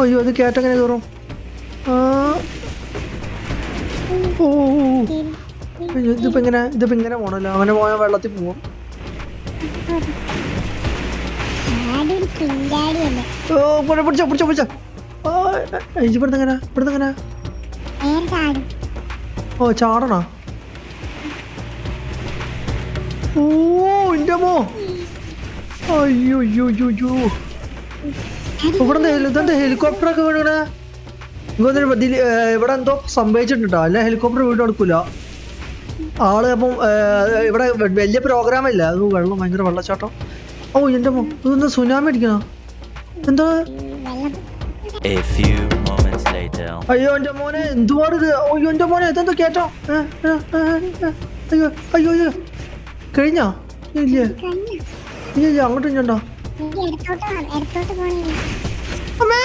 അയ്യോ അത് കയറ്റങ്ങനെ കയറും? ആ. ഓ. ഇതിപ്പോ ഇങ്ങനെ ഇതിപ്പോ ഇങ്ങനെ പോണല്ലോ. അങ്ങനെ പോയാൽ വെള്ളത്തിൽ പോവും. ഓ പിടി- പിടിച്ചോ പിടിച്ചോ പിടിച്ചോ. ആ, ഏയ്, ഇവിടുന്ന് എങ്ങനെ? ഇവിടുന്ന് എങ്ങനെ? ചാടും ഓ ചാടണോ? ഓ എന്റെ അയ്യോ അയ്യോ അയ്യോ അയ്യോ. ഇവിടെ ഇതെന്താ ഹെലികോപ്റ്റർ ഒക്കെ വീണേ ഇവിടെ എന്തോ സംഭവിച്ചിട്ടുണ്ടോ? അല്ല ഹെലികോപ്റ്റർ വീട് കൊടുക്കൂല ആൾ അപ്പം ഇവിടെ വലിയ പ്രോഗ്രാം ഇല്ല. അത് വെള്ളം ഭയങ്കര വെള്ളച്ചാട്ടം. ഓ എന്റെ ഇതൊന്ന് സുനാമി അടിക്കണോ? എന്താ? അയ്യോ എന്റെ മോനെ എന്തുവാണ് ഇത്? അയ്യോ എന്റെ മോനെ ഇതെന്തോ കേട്ടോ. അയ്യോ അയ്യോ അയ്യോ. കഴിഞ്ഞോ? ഇല്ലേ. ഇല്ല ഇല്ല അങ്ങോട്ടും ഇഞ്ഞോണ്ടോ ഇടത്തോട്ട് പോ- ഇടത്തോട്ട് പോണേ അമ്മേ